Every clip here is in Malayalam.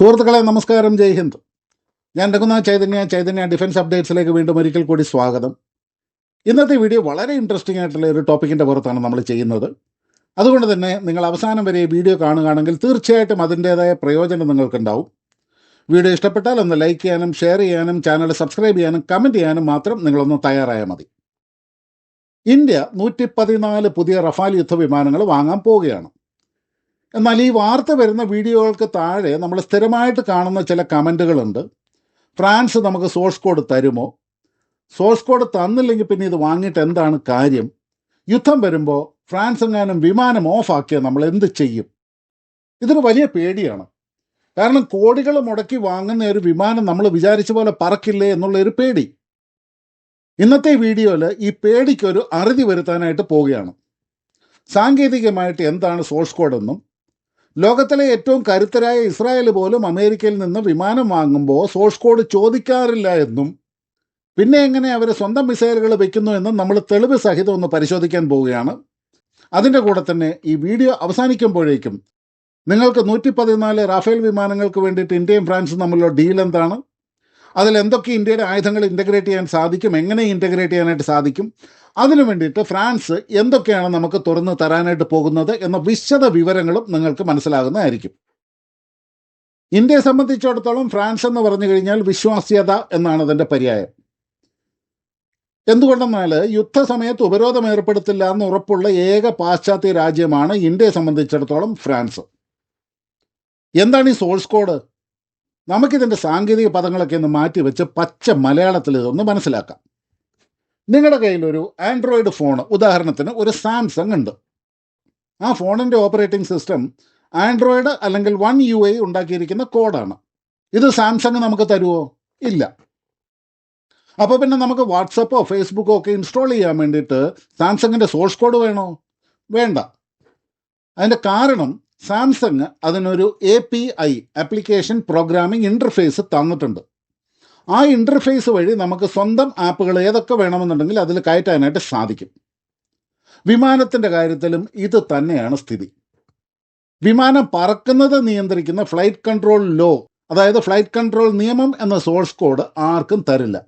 സുഹൃത്തുക്കളെ നമസ്കാരം. ജയ് ഹിന്ദ്. ഞാൻ രഘുനാഥ് ചൈതന്യ ചൈതന്യ ഡിഫൻസ് അപ്ഡേറ്റ്സിലേക്ക് വീണ്ടും ഒരിക്കൽ കൂടി സ്വാഗതം. ഇന്നത്തെ വീഡിയോ വളരെ ഇൻട്രസ്റ്റിംഗ് ആയിട്ടുള്ള ഒരു ടോപ്പിക്കിന്റെ പുറത്താണ് നമ്മൾ ചെയ്യുന്നത്. അതുകൊണ്ട് തന്നെ നിങ്ങൾ അവസാനം വരെ വീഡിയോ കാണുകയാണെങ്കിൽ തീർച്ചയായിട്ടും അതിന്റേതായ പ്രയോജനം നിങ്ങൾക്കുണ്ടാവും. വീഡിയോ ഇഷ്ടപ്പെട്ടാൽ ഒന്ന് ലൈക്ക് ചെയ്യാനും ഷെയർ ചെയ്യാനും ചാനൽ സബ്സ്ക്രൈബ് ചെയ്യാനും കമന്റ് ചെയ്യാനും മാത്രം നിങ്ങളൊന്ന് തയ്യാറായാൽ മതി. ഇന്ത്യ നൂറ്റി പതിനാല് പുതിയ റഫാൽ യുദ്ധവിമാനങ്ങൾ വാങ്ങാൻ പോവുകയാണ്. എന്നാൽ ഈ വാർത്ത വരുന്ന വീഡിയോകൾക്ക് താഴെ നമ്മൾ സ്ഥിരമായിട്ട് കാണുന്ന ചില കമന്റുകളുണ്ട് ഫ്രാൻസ് നമുക്ക് സോഴ്സ് കോഡ് തരുമോ? സോഴ്സ് കോഡ് തന്നില്ലെങ്കിൽ പിന്നെ ഇത് വാങ്ങിയിട്ട് എന്താണ് കാര്യം? യുദ്ധം വരുമ്പോൾ ഫ്രാൻസ് എങ്ങാനും വിമാനം ഓഫാക്കിയാൽ നമ്മൾ എന്ത് ചെയ്യും? ഇതൊരു വലിയ പേടിയാണ്. കാരണം കോടികൾ മുടക്കി വാങ്ങുന്ന ഒരു വിമാനം നമ്മൾ വിചാരിച്ച പോലെ പറക്കില്ലേ എന്നുള്ള ഒരു പേടി. ഇന്നത്തെ വീഡിയോയിൽ ഈ പേടിക്കൊരു അറുതി വരുത്താനായിട്ട് പോവുകയാണ്. സാങ്കേതികമായിട്ട് എന്താണ് സോഴ്സ് കോഡ് എന്നും ലോകത്തിലെ ഏറ്റവും കരുത്തരായ ഇസ്രായേൽ പോലും അമേരിക്കയിൽ നിന്ന് വിമാനം വാങ്ങുമ്പോൾ സോഴ്സ് കോഡ് ചോദിക്കാറില്ല എന്നും പിന്നെ എങ്ങനെ അവർ സ്വന്തം മിസൈലുകൾ വെക്കുന്നു എന്നും നമ്മൾ തെളിവ് സഹിതം ഒന്ന് പരിശോധിക്കാൻ പോവുകയാണ്. അതിന്റെ കൂടെ തന്നെ ഈ വീഡിയോ അവസാനിക്കുമ്പോഴേക്കും നിങ്ങൾക്ക് നൂറ്റി പതിനാല് റാഫേൽ വിമാനങ്ങൾക്ക് വേണ്ടിയിട്ട് ഇന്ത്യയും ഫ്രാൻസും തമ്മിലുള്ള ഡീൽ എന്താണ്? അതിൽ എന്തൊക്കെ ഇന്ത്യയുടെ ആയുധങ്ങൾ ഇന്റഗ്രേറ്റ് ചെയ്യാൻ സാധിക്കും എങ്ങനെ ഇന്റഗ്രേറ്റ് ചെയ്യാനായിട്ട് സാധിക്കും അതിനു വേണ്ടിയിട്ട് ഫ്രാൻസ് എന്തൊക്കെയാണ് നമുക്ക് തുറന്നു തരാനായിട്ട് പോകുന്നത് എന്ന വിശദ വിവരങ്ങളും നിങ്ങൾക്ക് മനസ്സിലാകുന്നതായിരിക്കും. ഇന്ത്യയെ സംബന്ധിച്ചിടത്തോളം ഫ്രാൻസ് എന്ന് പറഞ്ഞു കഴിഞ്ഞാൽ വിശ്വാസ്യത എന്നാണ് അതിന്റെ പര്യായം. എന്തുകൊണ്ടെന്നാൽ യുദ്ധസമയത്ത് ഉപരോധം ഏർപ്പെടുത്തില്ല എന്ന് ഉറപ്പുള്ള ഏക പാശ്ചാത്യ രാജ്യമാണ് ഇന്ത്യയെ സംബന്ധിച്ചിടത്തോളം ഫ്രാൻസ്. എന്താണ് ഈ സോഴ്സ് കോഡ്? നമുക്കിതിന്റെ സാങ്കേതിക പദങ്ങളൊക്കെ ഒന്ന് മാറ്റി വെച്ച് പച്ച മലയാളത്തിൽ ഇതൊന്ന് മനസ്സിലാക്കാം. നിങ്ങളുടെ കയ്യിലൊരു ആൻഡ്രോയിഡ് ഫോൺ ഉദാഹരണത്തിന് ഒരു സാംസങ് ഉണ്ട്. ആ ഫോണിന്റെ ഓപ്പറേറ്റിംഗ് സിസ്റ്റം ആൻഡ്രോയിഡ് അല്ലെങ്കിൽ വൺ യു ഐ ഉണ്ടാക്കിയിരിക്കുന്ന കോഡാണ്. ഇത് സാംസങ് നമുക്ക് തരുമോ ഇല്ല. അപ്പോൾ പിന്നെ നമുക്ക് വാട്സപ്പോ ഫേസ്ബുക്കോ ഒക്കെ ഇൻസ്റ്റാൾ ചെയ്യാൻ വേണ്ടിയിട്ട് സാംസങ്ങിന്റെ സോഴ്സ് കോഡ് വേണോ? വേണ്ട. അതിന്റെ കാരണം സാംസങ് അതിനൊരു A P I application programming interface തന്നിട്ടുണ്ട്. ആ ഇന്റർഫേസ് വഴി നമുക്ക് സ്വന്തം ആപ്പുകൾ ഏതൊക്കെ വേണമെന്നുണ്ടെങ്കിൽ അതിൽ കയറ്റാനായിട്ട് സാധിക്കും. വിമാനത്തിന്റെ കാര്യത്തിലും ഇത് തന്നെയാണ് സ്ഥിതി. വിമാനം പറക്കുന്നത് നിയന്ത്രിക്കുന്ന ഫ്ലൈറ്റ് കൺട്രോൾ ലോ അതായത് ഫ്ലൈറ്റ് കൺട്രോൾ നിയമം എന്ന സോഴ്സ് കോഡ് ആർക്കും തരില്ല.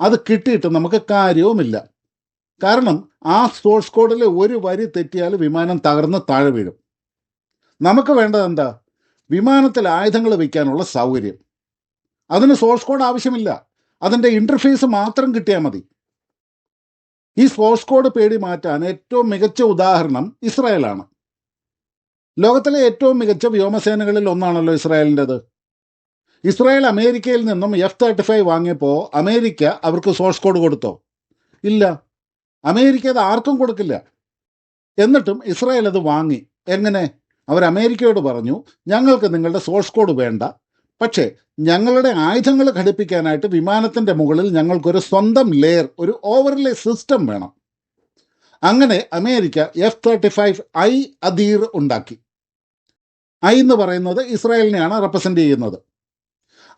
അത് കിട്ടിയിട്ട് നമുക്ക് കാര്യവുമില്ല. കാരണം ആ സോഴ്സ് കോഡിലെ ഒരു വരി തെറ്റിയാൽ വിമാനം തകർന്ന് താഴെ വീഴും. നമുക്ക് വേണ്ടത് എന്താ? വിമാനത്തിൽ ആയുധങ്ങൾ വയ്ക്കാനുള്ള സൗകര്യം. അതിന് സോഴ്സ് കോഡ് ആവശ്യമില്ല. അതിന്റെ ഇന്റർഫേസ് മാത്രം കിട്ടിയാൽ മതി. ഈ സോഴ്സ് കോഡ് പേടി മാറ്റാൻ ഏറ്റവും മികച്ച ഉദാഹരണം ഇസ്രായേലാണ്. ലോകത്തിലെ ഏറ്റവും മികച്ച വ്യോമസേനകളിൽ ഒന്നാണല്ലോ ഇസ്രായേലിന്റെത്. ഇസ്രായേൽ അമേരിക്കയിൽ നിന്നും എഫ് തേർട്ടി ഫൈവ് വാങ്ങിയപ്പോൾ അമേരിക്ക അവർക്ക് സോഴ്സ് കോഡ് കൊടുത്തോ? ഇല്ല. അമേരിക്ക അത് ആർക്കും കൊടുക്കില്ല. എന്നിട്ടും ഇസ്രായേൽ അത് വാങ്ങി. എങ്ങനെ? അവർ അമേരിക്കയോട് പറഞ്ഞു ഞങ്ങൾക്ക് നിങ്ങളുടെ സോഴ്സ് കോഡ് വേണ്ട. പക്ഷേ ഞങ്ങളുടെ ആയുധങ്ങൾ ഘടിപ്പിക്കാനായിട്ട് വിമാനത്തിന്റെ മുകളിൽ ഞങ്ങൾക്കൊരു സ്വന്തം ലെയർ ഒരു ഓവർലേ സിസ്റ്റം വേണം. അങ്ങനെ America F thirty five I Adir ഉണ്ടാക്കി. ഐ എന്ന് പറയുന്നത് ഇസ്രായേലിനെയാണ് റെപ്രസെന്റ് ചെയ്യുന്നത്.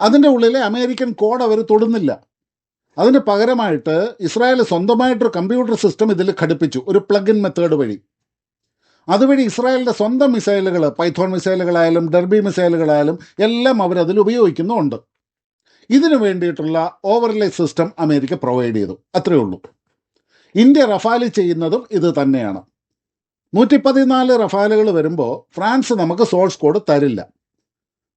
അതിന്റെ ഉള്ളിലെ അമേരിക്കൻ കോഡ് അവർ തൊടുന്നില്ല. അതിന് പകരമായിട്ട് ഇസ്രായേൽ സ്വന്തമായിട്ടൊരു കമ്പ്യൂട്ടർ സിസ്റ്റം ഇതിൽ ഘടിപ്പിച്ചു ഒരു പ്ലഗ് ഇൻ മെത്തേഡ് വഴി. അതുവഴി ഇസ്രായേലിന്റെ സ്വന്തം മിസൈലുകൾ പൈഥോൺ മിസൈലുകളായാലും ഡെർബി മിസൈലുകളായാലും എല്ലാം അവരതിൽ ഉപയോഗിക്കുന്നുണ്ട് ഇതിനു വേണ്ടിയിട്ടുള്ള ഓവർലേ സിസ്റ്റം അമേരിക്ക പ്രൊവൈഡ് ചെയ്തു. അത്രയേ ഉള്ളൂ. ഇന്ത്യ റഫാൽ ചെയ്യുന്നതും ഇത് തന്നെയാണ്. നൂറ്റി പതിനാല് റഫാലുകൾ വരുമ്പോൾ ഫ്രാൻസ് നമുക്ക് സോഴ്സ് കോഡ് തരില്ല.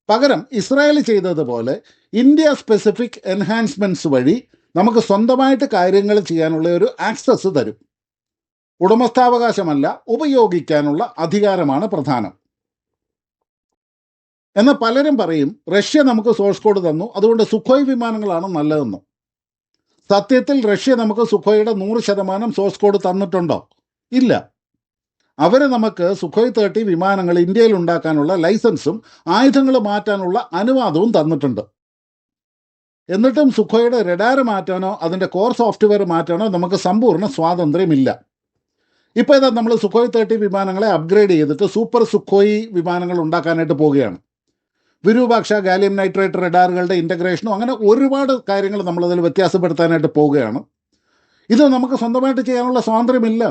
പകരം ഇസ്രായേൽ ചെയ്തതുപോലെ ഇന്ത്യ സ്പെസിഫിക് എൻഹാൻസ്മെന്റ്സ് വഴി നമുക്ക് സ്വന്തമായിട്ട് കാര്യങ്ങൾ ചെയ്യാനുള്ള ഒരു ആക്സസ് തരും. ഉടമസ്ഥാവകാശമല്ല ഉപയോഗിക്കാനുള്ള അധികാരമാണ് പ്രധാനം. എന്നാൽ പലരും പറയും റഷ്യ നമുക്ക് സോഴ്സ് കോഡ് തന്നു അതുകൊണ്ട് സുഖോയ് വിമാനങ്ങളാണ് നല്ലതെന്നും. സത്യത്തിൽ റഷ്യ നമുക്ക് സുഖോയുടെ നൂറ് ശതമാനം സോഴ്സ് കോഡ് തന്നിട്ടുണ്ടോ? ഇല്ല. അവർ നമുക്ക് സുഖോയ് തേർട്ടി വിമാനങ്ങൾ ഇന്ത്യയിൽ ഉണ്ടാക്കാനുള്ള ലൈസൻസും ആയുധങ്ങൾ മാറ്റാനുള്ള അനുവാദവും തന്നിട്ടുണ്ട്. എന്നിട്ടും സുഖോയുടെ റഡാർ മാറ്റാനോ അതിന്റെ കോർ സോഫ്റ്റ്വെയർ മാറ്റാനോ നമുക്ക് സമ്പൂർണ സ്വാതന്ത്ര്യമില്ല. ഇപ്പോൾ ഇതാ നമ്മൾ സുഖോയ് തേർട്ടി വിമാനങ്ങളെ അപ്ഗ്രേഡ് ചെയ്തിട്ട് സൂപ്പർ സുഖോയ് വിമാനങ്ങൾ ഉണ്ടാക്കാനായിട്ട് പോവുകയാണ്. വിരൂപാക്ഷ ഗാലിയം നൈട്രേറ്റ് റഡാറുകളുടെ ഇന്റഗ്രേഷനും അങ്ങനെ ഒരുപാട് കാര്യങ്ങൾ നമ്മളതിൽ വ്യത്യാസപ്പെടുത്താനായിട്ട് പോവുകയാണ്. ഇത് നമുക്ക് സ്വന്തമായിട്ട് ചെയ്യാനുള്ള സ്വാതന്ത്ര്യമില്ല.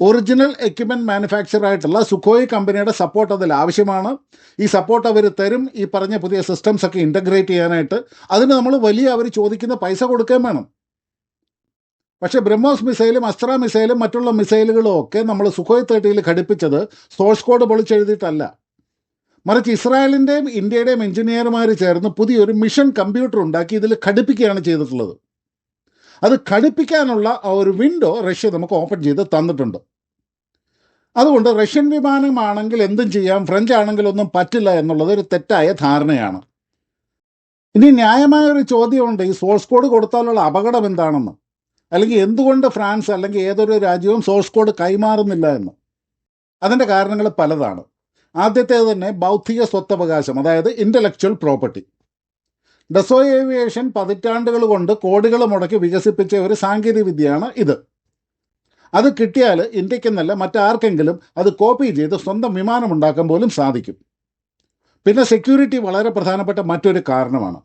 ഒറിജിനൽ എക്യുപ്മെന്റ് മാനുഫാക്ചർ ആയിട്ടുള്ള സുഖോയ് കമ്പനിയുടെ സപ്പോർട്ട് അതിൽ ആവശ്യമാണ്. ഈ സപ്പോർട്ട് അവർ തരും. ഈ പറഞ്ഞ പുതിയ സിസ്റ്റംസ് ഒക്കെ ഇന്റഗ്രേറ്റ് ചെയ്യാനായിട്ട് അതിന് നമ്മൾ വലിയ അവർ ചോദിക്കുന്ന പൈസ കൊടുക്കുകയും വേണം. പക്ഷേ ബ്രഹ്മോസ് മിസൈലും അസ്ത്ര മിസൈലും മറ്റുള്ള മിസൈലുകളും ഒക്കെ നമ്മൾ സുഖോയ് തേർട്ടിയിൽ ഘടിപ്പിച്ചത് സോഴ്സ് കോഡ് പൊളിച്ചെഴുതിയിട്ടല്ല. മറിച്ച് ഇസ്രായേലിന്റെയും ഇന്ത്യയുടെയും എഞ്ചിനീയർമാർ ചേർന്ന് പുതിയൊരു മിഷൻ കമ്പ്യൂട്ടർ ഉണ്ടാക്കി ഇതിൽ ഘടിപ്പിക്കുകയാണ് ചെയ്തിട്ടുള്ളത്. അത് ഘടിപ്പിക്കാനുള്ള ആ ഒരു വിൻഡോ റഷ്യ നമുക്ക് ഓപ്പൺ ചെയ്ത് തന്നിട്ടുണ്ട്. അതുകൊണ്ട് റഷ്യൻ വിമാനമാണെങ്കിൽ എന്തും ചെയ്യാം ഫ്രഞ്ച് ആണെങ്കിൽ ഒന്നും പറ്റില്ല എന്നുള്ളത് ഒരു തെറ്റായ ധാരണയാണ്. ഇനി ന്യായമായ ഒരു ചോദ്യമുണ്ട് ഈ സോഴ്സ് കോഡ് കൊടുത്താലുള്ള അപകടം എന്താണെന്ന്. അല്ലെങ്കിൽ എന്തുകൊണ്ട് ഫ്രാൻസ് അല്ലെങ്കിൽ ഏതൊരു രാജ്യവും സോഴ്സ് കോഡ് കൈമാറുന്നില്ല എന്ന്? അതിന്റെ കാരണങ്ങൾ പലതാണ്. ആദ്യത്തേത് തന്നെ ബൗദ്ധിക സ്വത്തവകാശം അതായത് ഇന്റലക്ച്വൽ പ്രോപ്പർട്ടി ഡെസോ ഏവിയേഷൻ പതിറ്റാണ്ടുകൾ കൊണ്ട് കോടികൾ മുടക്കി വികസിപ്പിച്ച ഒരു സാങ്കേതിക വിദ്യയാണ് ഇത്. അത് കിട്ടിയാൽ ഇന്ത്യക്കെന്നല്ല മറ്റാർക്കെങ്കിലും അത് കോപ്പി ചെയ്ത് സ്വന്തം വിമാനം ഉണ്ടാക്കാൻ പോലും സാധിക്കും. പിന്നെ സെക്യൂരിറ്റി വളരെ പ്രധാനപ്പെട്ട മറ്റൊരു കാരണമാണ്.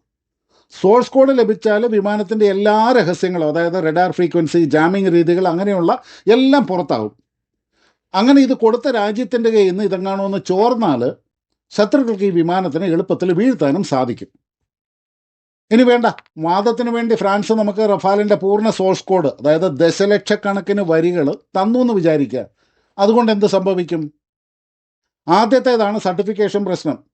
സോഴ്സ് കോഡ് ലഭിച്ചാൽ വിമാനത്തിന്റെ എല്ലാ രഹസ്യങ്ങളും അതായത് റെഡാർ ഫ്രീക്വൻസി ജാമിംഗ് രീതികൾ അങ്ങനെയുള്ള എല്ലാം പുറത്താവും. അങ്ങനെ ഇത് കൊടുത്ത രാജ്യത്തിന്റെ കയ്യിൽ നിന്ന് ഇതെങ്ങാണോ ഒന്ന് ചോർന്നാൽ ശത്രുക്കൾക്ക് ഈ വിമാനത്തിന് എളുപ്പത്തിൽ വീഴ്ത്താനും സാധിക്കും. ഇനി വേണ്ട വാദത്തിന് വേണ്ടി ഫ്രാൻസ് നമുക്ക് റഫാലിന്റെ പൂർണ സോഴ്സ് കോഡ് അതായത് ദശലക്ഷക്കണക്കിന് വരികൾ തന്നു എന്ന് വിചാരിക്കുക. അതുകൊണ്ട് എന്ത് സംഭവിക്കും? ആദ്യത്തേതാണ് സർട്ടിഫിക്കേഷൻ പ്രശ്നം.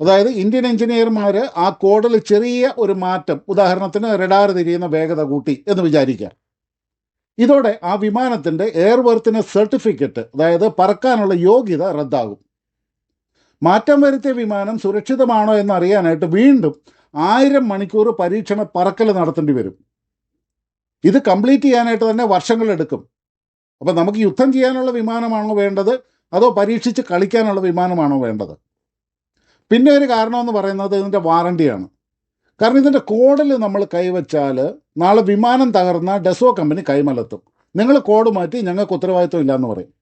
അതായത് ഇന്ത്യൻ എഞ്ചിനീയർമാർ ആ കോഡിൽ ചെറിയ ഒരു മാറ്റം ഉദാഹരണത്തിന് റഡാർ തിരിയുന്ന വേഗത കൂട്ടി എന്ന് വിചാരിക്കുക. ഇതോടെ ആ വിമാനത്തിന്റെ എയർവർത്തിന് സർട്ടിഫിക്കറ്റ് അതായത് പറക്കാനുള്ള യോഗ്യത റദ്ദാകും. മാറ്റം വരുത്തിയ വിമാനം സുരക്ഷിതമാണോ എന്ന് അറിയാനായിട്ട് വീണ്ടും ആയിരം മണിക്കൂർ പരീക്ഷണ പറക്കൽ നടത്തേണ്ടി വരും. ഇത് കംപ്ലീറ്റ് ചെയ്യാനായിട്ട് തന്നെ വർഷങ്ങളെടുക്കും അപ്പോൾ നമുക്ക് യുദ്ധം ചെയ്യാനുള്ള വിമാനമാണോ വേണ്ടത്? അതോ പരീക്ഷിച്ച് കളിക്കാനുള്ള വിമാനമാണോ വേണ്ടത്? പിന്നെ ഒരു കാരണമെന്ന് പറയുന്നത് ഇതിന്റെ വാറണ്ടിയാണ് കാരണം ഇതിന്റെ കോഡിൽ നമ്മൾ കൈവച്ചാൽ നാളെ വിമാനം തകർന്ന ഡെസോ കമ്പനി കൈമലത്തും. നിങ്ങൾ കോഡ് മാറ്റി ഞങ്ങൾക്ക് ഉത്തരവാദിത്വം ഇല്ലയെന്ന് പറയും.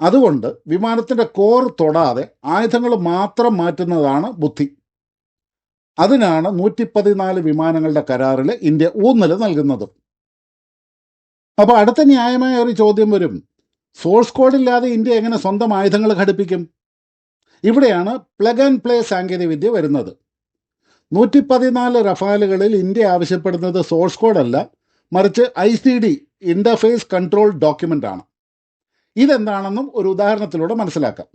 അതുകൊണ്ട് വിമാനത്തിന്റെ കോർ തൊടാതെ ആയുധങ്ങൾ മാത്രം മാറ്റുന്നതാണ് ബുദ്ധി. അതിനാണ് നൂറ്റി പതിനാല് വിമാനങ്ങളുടെ കരാറിൽ ഇന്ത്യ ഊന്നൽ നൽകുന്നത്. അപ്പോൾ അടുത്ത ന്യായമായ ഒരു ചോദ്യം വരും. സോഴ്സ് കോഡില്ലാതെ ഇന്ത്യ എങ്ങനെ സ്വന്തം ആയുധങ്ങൾ ഘടിപ്പിക്കും? ഇവിടെയാണ് പ്ലഗ് ആൻഡ് പ്ലേ സാങ്കേതികവിദ്യ വരുന്നത്. നൂറ്റി പതിനാല് റഫാലുകളിൽ ഇന്ത്യ ആവശ്യപ്പെടുന്നത് സോഴ്സ് കോഡ് അല്ല മറിച്ച് I C D interface control document ആണ്. ഇതെന്താണെന്നും ഒരു ഉദാഹരണത്തിലൂടെ മനസ്സിലാക്കാം.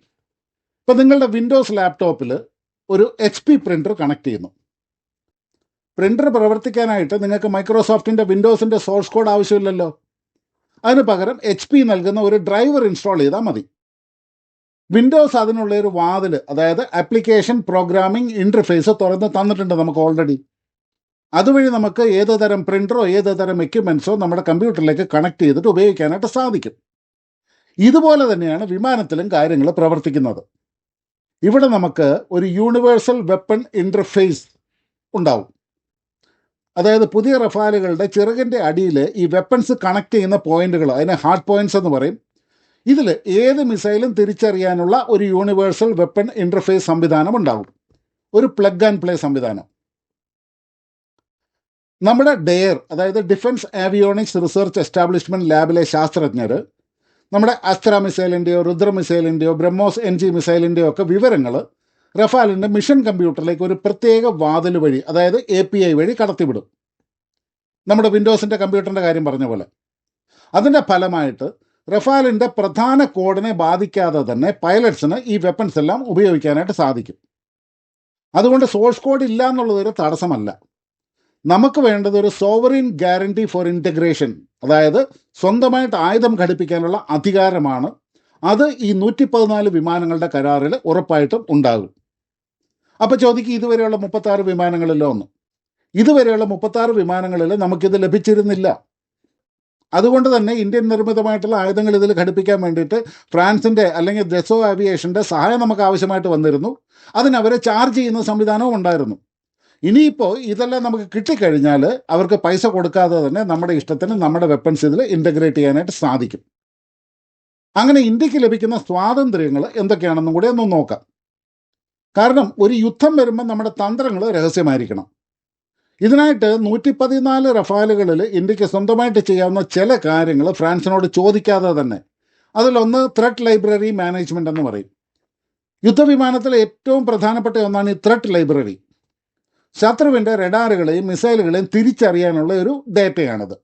ഇപ്പം നിങ്ങളുടെ വിൻഡോസ് ലാപ്ടോപ്പിൽ ഒരു എച്ച് പി പ്രിന്റർ കണക്ട് ചെയ്യുന്നു. പ്രിന്റർ പ്രവർത്തിക്കാനായിട്ട് നിങ്ങൾക്ക് മൈക്രോസോഫ്റ്റിന്റെ വിൻഡോസിന്റെ സോഴ്സ് കോഡ് ആവശ്യമില്ലല്ലോ. അതിന് പകരം എച്ച് പി നൽകുന്ന ഒരു ഡ്രൈവർ ഇൻസ്റ്റാൾ ചെയ്താൽ മതി. വിൻഡോസ് അതിനുള്ള ഒരു വാതിൽ അതായത് ആപ്ലിക്കേഷൻ പ്രോഗ്രാമിംഗ് ഇന്റർഫേസ് തുറന്ന് തന്നിട്ടുണ്ട് നമുക്ക് ഓൾറെഡി അതുവഴി നമുക്ക് ഏത് തരം പ്രിന്ററോ ഏത് തരം എക്യുപ്മെൻസോ നമ്മുടെ കമ്പ്യൂട്ടറിലേക്ക് കണക്ട് ചെയ്തിട്ട് ഉപയോഗിക്കാനായിട്ട് സാധിക്കും. ഇതുപോലെ തന്നെയാണ് വിമാനത്തിലും കാര്യങ്ങൾ പ്രവർത്തിക്കുന്നത്. ഇവിടെ നമുക്ക് ഒരു യൂണിവേഴ്സൽ വെപ്പൺ ഇന്റർഫേസ് ഉണ്ടാവും. അതായത് പുതിയ റഫാലുകളുടെ ചിറകിന്റെ അടിയിൽ ഈ വെപ്പൺസ് കണക്ട് ചെയ്യുന്ന പോയിന്റുകൾ അതിനെ ഹാർഡ് പോയിന്റ്സ് എന്ന് പറയും. ഇതിൽ ഏത് മിസൈലും തിരിച്ചറിയാനുള്ള ഒരു യൂണിവേഴ്സൽ വെപ്പൺ ഇന്റർഫേസ് സംവിധാനം ഉണ്ടാവും. ഒരു പ്ലഗ് ആൻഡ് പ്ലേ സംവിധാനം. നമ്മുടെ ഡെയർ അതായത് ഡിഫൻസ് ആവിയോണിക്സ് റിസർച്ച് എസ്റ്റാബ്ലിഷ്മെന്റ് ലാബിലെ ശാസ്ത്രജ്ഞർ നമ്മുടെ അസ്ത്ര മിസൈലിന്റെയോ രുദ്ര മിസൈലിന്റെയോ ബ്രഹ്മോസ് എൻ ജി മിസൈലിന്റെയോ ഒക്കെ വിവരങ്ങൾ റഫാലിന്റെ മിഷൻ കമ്പ്യൂട്ടറിലേക്ക് ഒരു പ്രത്യേക വാതിൽ വഴി അതായത് എ പി ഐ വഴി കടത്തിവിടും. നമ്മുടെ വിൻഡോസിന്റെ കമ്പ്യൂട്ടറിന്റെ കാര്യം പറഞ്ഞ പോലെ. അതിന്റെ ഫലമായിട്ട് റഫാലിന്റെ പ്രധാന കോഡിനെ ബാധിക്കാതെ തന്നെ പൈലറ്റ്സിന് ഈ വെപ്പൺസ് എല്ലാം ഉപയോഗിക്കാനായിട്ട് സാധിക്കും. അതുകൊണ്ട് സോഴ്സ് കോഡ് ഇല്ല എന്നുള്ളതൊരു തടസ്സമല്ല. നമുക്ക് വേണ്ടത് ഒരു സോവറിൻ ഗ്യാരണ്ടി ഫോർ ഇന്റഗ്രേഷൻ അതായത് സ്വന്തമായിട്ട് ആയുധം ഘടിപ്പിക്കാനുള്ള അധികാരമാണ്. അത് ഈ നൂറ്റി പതിനാല് വിമാനങ്ങളുടെ കരാറിൽ ഉറപ്പായിട്ടും ഉണ്ടാകും. അപ്പോൾ ചോദിക്കും ഇതുവരെയുള്ള മുപ്പത്താറ് വിമാനങ്ങളിലോ ഒന്ന്? ഇതുവരെയുള്ള മുപ്പത്താറ് വിമാനങ്ങളിൽ നമുക്കിത് ലഭിച്ചിരുന്നില്ല. അതുകൊണ്ട് തന്നെ ഇന്ത്യൻ നിർമ്മിതമായിട്ടുള്ള ആയുധങ്ങൾ ഇതിൽ ഘടിപ്പിക്കാൻ വേണ്ടിയിട്ട് ഫ്രാൻസിന്റെ അല്ലെങ്കിൽ ദസോ ആവിയേഷന്റെ സഹായം നമുക്ക് ആവശ്യമായിട്ട് വന്നിരുന്നു. അതിനവരെ ചാർജ് ചെയ്യുന്ന സംവിധാനവും ഉണ്ടായിരുന്നു. ഇനിയിപ്പോൾ ഇതെല്ലാം നമുക്ക് കിട്ടിക്കഴിഞ്ഞാൽ അവർക്ക് പൈസ കൊടുക്കാതെ തന്നെ നമ്മുടെ ഇഷ്ടത്തിന് നമ്മുടെ വെപ്പൺസ് ഇതിൽ ഇന്റഗ്രേറ്റ് ചെയ്യാനായിട്ട് സാധിക്കും. അങ്ങനെ ഇന്ത്യയ്ക്ക് ലഭിക്കുന്ന സ്വാതന്ത്ര്യങ്ങൾ എന്തൊക്കെയാണെന്നും കൂടി ഒന്ന് നോക്കാം. കാരണം ഒരു യുദ്ധം വരുമ്പോൾ നമ്മുടെ തന്ത്രങ്ങൾ രഹസ്യമായിരിക്കണം. ഇതിനായിട്ട് നൂറ്റി പതിനാല് റഫാലുകളിൽ ഇന്ത്യയ്ക്ക് സ്വന്തമായിട്ട് ചെയ്യാവുന്ന ചില കാര്യങ്ങൾ ഫ്രാൻസിനോട് ചോദിക്കാതെ തന്നെ. അതിലൊന്ന് ത്രെഡ് ലൈബ്രറി മാനേജ്മെന്റ് എന്ന് പറയും. യുദ്ധവിമാനത്തിലെ ഏറ്റവും പ്രധാനപ്പെട്ട ഒന്നാണ് ഈ ത്രെഡ് ലൈബ്രറി ശത്രുവിന്റെ റഡാറുകളെയും മിസൈലുകളെയും തിരിച്ചറിയാനുള്ള ഒരു ഡേറ്റയാണിത്.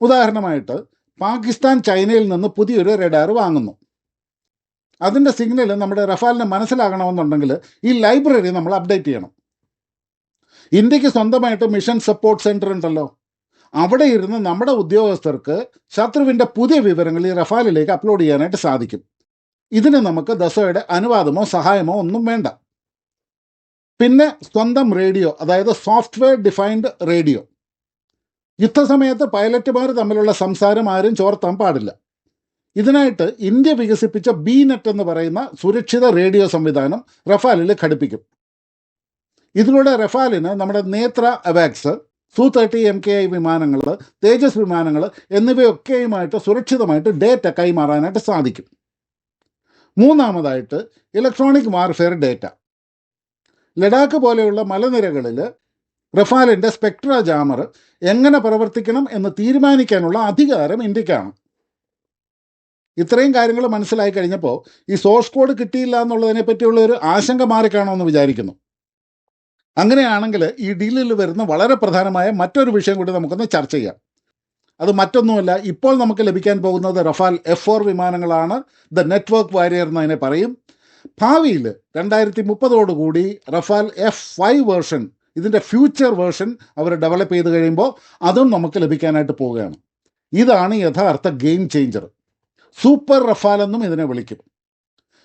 ഉദാഹരണമായിട്ട് പാകിസ്ഥാൻ ചൈനയിൽ നിന്ന് പുതിയൊരു റെഡാർ വാങ്ങുന്നു. അതിന്റെ സിഗ്നൽ നമ്മുടെ റഫാലിന് മനസ്സിലാകണമെന്നുണ്ടെങ്കിൽ ഈ ലൈബ്രറി നമ്മൾ അപ്ഡേറ്റ് ചെയ്യണം. ഇന്ത്യയ്ക്ക് സ്വന്തമായിട്ട് മിഷൻ സപ്പോർട്ട് സെന്റർ ഉണ്ടല്ലോ. അവിടെ ഇരുന്ന് നമ്മുടെ ഉദ്യോഗസ്ഥർക്ക് ശത്രുവിന്റെ പുതിയ വിവരങ്ങൾ ഈ റഫാലിലേക്ക് അപ്ലോഡ് ചെയ്യാനായിട്ട് സാധിക്കും. ഇതിന് നമുക്ക് ദസോയുടെ അനുവാദമോ സഹായമോ ഒന്നും വേണ്ട. പിന്നെ സ്വന്തം റേഡിയോ അതായത് സോഫ്റ്റ്വെയർ ഡിഫൈൻഡ് റേഡിയോ. യുദ്ധസമയത്ത് പൈലറ്റുമാർ തമ്മിലുള്ള സംസാരം ആരും ചോർത്താൻ പാടില്ല. ഇതിനായിട്ട് ഇന്ത്യ വികസിപ്പിച്ച ബി നെറ്റ് എന്ന് പറയുന്ന സുരക്ഷിത റേഡിയോ സംവിധാനം റഫാലിൽ ഘടിപ്പിക്കും. ഇതിലൂടെ റഫാലിന് നമ്മുടെ നേത്ര അവാക്സ് സു തേർട്ടി എം കെ ഐ വിമാനങ്ങൾ തേജസ് വിമാനങ്ങൾ എന്നിവയൊക്കെയുമായിട്ട് സുരക്ഷിതമായിട്ട് ഡേറ്റ കൈമാറാനായിട്ട് സാധിക്കും. മൂന്നാമതായിട്ട് ഇലക്ട്രോണിക് വാർഫെയർ ഡേറ്റ ലഡാക്ക് പോലെയുള്ള മലനിരകളിൽ റഫാലിന്റെ സ്പെക്ട്ര ജാമർ എങ്ങനെ പ്രവർത്തിക്കണം എന്ന് തീരുമാനിക്കാനുള്ള അധികാരം ഇന്ത്യക്കാണ്. ഇത്രയും കാര്യങ്ങൾ മനസ്സിലായി കഴിഞ്ഞപ്പോൾ ഈ സോഴ്സ് കോഡ് കിട്ടിയില്ല എന്നുള്ളതിനെ പറ്റിയുള്ള ഒരു ആശങ്ക മാറിക്കാണോ എന്ന് വിചാരിക്കുന്നു. അങ്ങനെയാണെങ്കിൽ ഈ ഡീലിൽ വരുന്ന വളരെ പ്രധാനമായ മറ്റൊരു വിഷയം കൂടി നമുക്കൊന്ന് ചർച്ച ചെയ്യാം. അത് മറ്റൊന്നുമല്ല ഇപ്പോൾ നമുക്ക് ലഭിക്കാൻ പോകുന്നത് റഫാൽ എഫ് ഫോർ വിമാനങ്ങളാണ്. ദ നെറ്റ്വർക്ക് വാരിയർ എന്നതിനെ പറയും. ഭാവിയിൽ രണ്ടായിരത്തി മുപ്പതോടുകൂടി റഫാൽ എഫ് ഫൈവ് വേർഷൻ ഇതിന്റെ ഫ്യൂച്ചർ വേർഷൻ അവർ ഡെവലപ്പ് ചെയ്ത് കഴിയുമ്പോൾ അതും നമുക്ക് ലഭിക്കാനായിട്ട് പോവുകയാണ്. ഇതാണ് യഥാർത്ഥ ഗെയിം ചേഞ്ചർ സൂപ്പർ റഫാൽ എന്നും ഇതിനെ വിളിക്കും.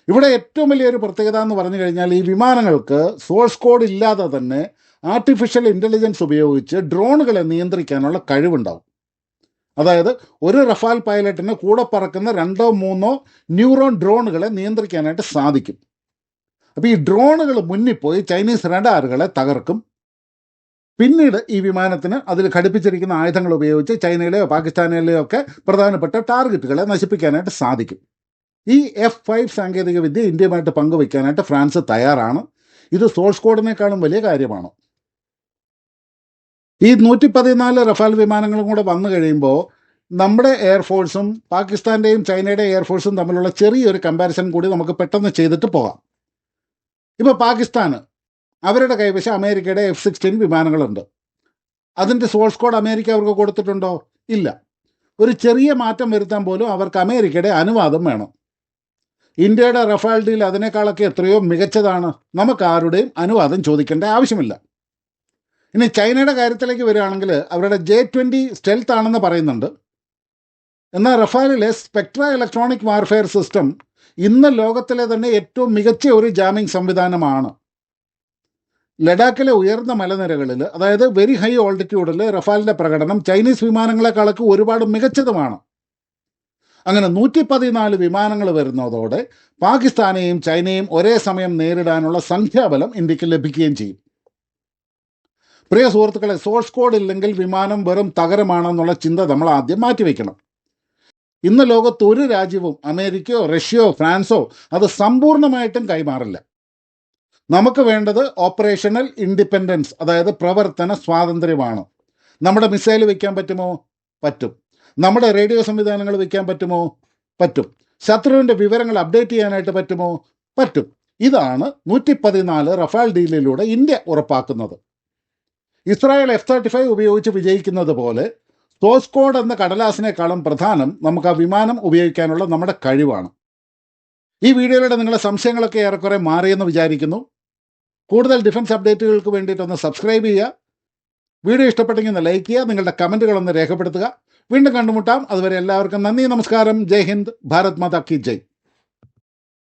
ഇവിടെ ഏറ്റവും വലിയൊരു പ്രത്യേകത എന്ന് പറഞ്ഞു കഴിഞ്ഞാൽ ഈ വിമാനങ്ങൾക്ക് സോഴ്സ് കോഡ് ഇല്ലാതെ തന്നെ ആർട്ടിഫിഷ്യൽ ഇന്റലിജൻസ് ഉപയോഗിച്ച് ഡ്രോണുകളെ നിയന്ത്രിക്കാനുള്ള കഴിവുണ്ടാവും. അതായത് ഒരു റഫാൽ പൈലറ്റിന് കൂടെ പറക്കുന്ന രണ്ടോ മൂന്നോ ന്യൂറോൺ ഡ്രോണുകളെ നിയന്ത്രിക്കാനായിട്ട് സാധിക്കും. അപ്പോൾ ഈ ഡ്രോണുകൾ മുന്നിപ്പോയി ചൈനീസ് റഡാറുകളെ തകർക്കും. പിന്നീട് ഈ വിമാനത്തിന് അതിൽ ഘടിപ്പിച്ചിരിക്കുന്ന ആയുധങ്ങൾ ഉപയോഗിച്ച് ചൈനയിലെയോ പാകിസ്ഥാനിലെയോ ഒക്കെ പ്രധാനപ്പെട്ട ടാർഗറ്റുകളെ നശിപ്പിക്കാനായിട്ട് സാധിക്കും. ഈ എഫ് ഫൈവ് സാങ്കേതികവിദ്യ ഇന്ത്യയുമായിട്ട് പങ്കുവയ്ക്കാനായിട്ട് ഫ്രാൻസ് തയ്യാറാണ്. ഇത് സോഴ്സ് കോഡിനേക്കാളും വലിയ കാര്യമാണ്. ഈ നൂറ്റി പതിനാല് റഫാൽ വിമാനങ്ങളും കൂടെ വന്നു കഴിയുമ്പോൾ നമ്മുടെ എയർഫോഴ്സും പാകിസ്ഥാന്റെയും ചൈനയുടെയും എയർഫോഴ്സും തമ്മിലുള്ള ചെറിയൊരു കമ്പാരിസൺ കൂടി നമുക്ക് പെട്ടെന്ന് ചെയ്തിട്ട് പോകാം. ഇപ്പോൾ പാകിസ്ഥാന് അവരുടെ കൈവശം അമേരിക്കയുടെ എഫ് സിക്സ്റ്റീൻ വിമാനങ്ങളുണ്ട്. അതിന്റെ സോഴ്സ് കോഡ് അമേരിക്ക അവർക്ക് കൊടുത്തിട്ടുണ്ടോ? ഇല്ല. ഒരു ചെറിയ മാറ്റം വരുത്താൻ പോലും അവർക്ക് അമേരിക്കയുടെ അനുവാദം വേണം. ഇന്ത്യയുടെ റഫാൽ ഡീൽ അതിനേക്കാളൊക്കെ എത്രയോ മികച്ചതാണ്. നമുക്ക് ആരുടെയും അനുവാദം ചോദിക്കേണ്ട ആവശ്യമില്ല. ഇനി ചൈനയുടെ കാര്യത്തിലേക്ക് വരികയാണെങ്കിൽ അവരുടെ ജെ ട്വന്റി സ്റ്റെൽത്ത് ആണെന്ന് പറയുന്നുണ്ട്. എന്നാൽ റഫാലിലെ സ്പെക്ട്ര ഇലക്ട്രോണിക് വാർഫെയർ സിസ്റ്റം ഇന്ന് ലോകത്തിലെ തന്നെ ഏറ്റവും മികച്ച ഒരു ജാമിംഗ് സംവിധാനമാണ്. ലഡാക്കിലെ ഉയർന്ന മലനിരകളിൽ അതായത് വെരി ഹൈ ഓൾട്ടിറ്റ്യൂഡിൽ റഫാലിന്റെ പ്രകടനം ചൈനീസ് വിമാനങ്ങളെക്കാളൊക്കെ ഒരുപാട് മികച്ചതുമാണ്. അങ്ങനെ നൂറ്റി പതിനാല് വിമാനങ്ങൾ വരുന്നതോടെ പാകിസ്ഥാനെയും ചൈനയും ഒരേ സമയം നേരിടാനുള്ള സംഖ്യാബലം ഇന്ത്യയ്ക്ക് ലഭിക്കുകയും ചെയ്യും. പ്രിയ സുഹൃത്തുക്കളെ സോഴ്സ് കോഡ് ഇല്ലെങ്കിൽ വിമാനം വെറും തകരമാണെന്നുള്ള ചിന്ത നമ്മൾ ആദ്യം മാറ്റിവെക്കണം. ഇന്ന് ലോകത്ത് ഒരു രാജ്യവും അമേരിക്കയോ റഷ്യയോ ഫ്രാൻസോ അത് സമ്പൂർണമായിട്ടും കൈമാറില്ല. നമുക്ക് വേണ്ടത് ഓപ്പറേഷണൽ ഇൻഡിപെൻഡൻസ് അതായത് പ്രവർത്തന സ്വാതന്ത്ര്യമാണ്. നമ്മുടെ മിസൈൽ വയ്ക്കാൻ പറ്റുമോ? പറ്റും. നമ്മുടെ റേഡിയോ സംവിധാനങ്ങൾ വയ്ക്കാൻ പറ്റുമോ? പറ്റും. ശത്രുവിന്റെ വിവരങ്ങൾ അപ്ഡേറ്റ് ചെയ്യാനായിട്ട് പറ്റുമോ? പറ്റും. ഇതാണ് നൂറ്റി പതിനാല് റഫാൽ ഡീലിലൂടെ ഇന്ത്യ ഉറപ്പാക്കുന്നത്. ഇസ്രായേൽ എഫ് തേർട്ടി ഫൈവ് ഉപയോഗിച്ച് വിജയിക്കുന്നത് പോലെ സോഴ്സ് എന്ന കടലാസിനേക്കാളും പ്രധാനം നമുക്ക് ആ വിമാനം ഉപയോഗിക്കാനുള്ള നമ്മുടെ കഴിവാണ്. ഈ വീഡിയോയിലൂടെ നിങ്ങളുടെ സംശയങ്ങളൊക്കെ ഏറെക്കുറെ മാറിയെന്ന് വിചാരിക്കുന്നു. കൂടുതൽ ഡിഫൻസ് അപ്ഡേറ്റുകൾക്ക് വേണ്ടിയിട്ടൊന്ന് സബ്സ്ക്രൈബ് ചെയ്യുക. വീഡിയോ ഇഷ്ടപ്പെട്ടെങ്കിൽ ഒന്ന് ലൈക്ക് ചെയ്യുക. നിങ്ങളുടെ കമന്റുകളൊന്ന് രേഖപ്പെടുത്തുക. വീണ്ടും കണ്ടുമുട്ടാം. അതുവരെ എല്ലാവർക്കും നന്ദി നമസ്കാരം. ജയ് ഹിന്ദ് ഭാരത് മാതാ കി ജയ്.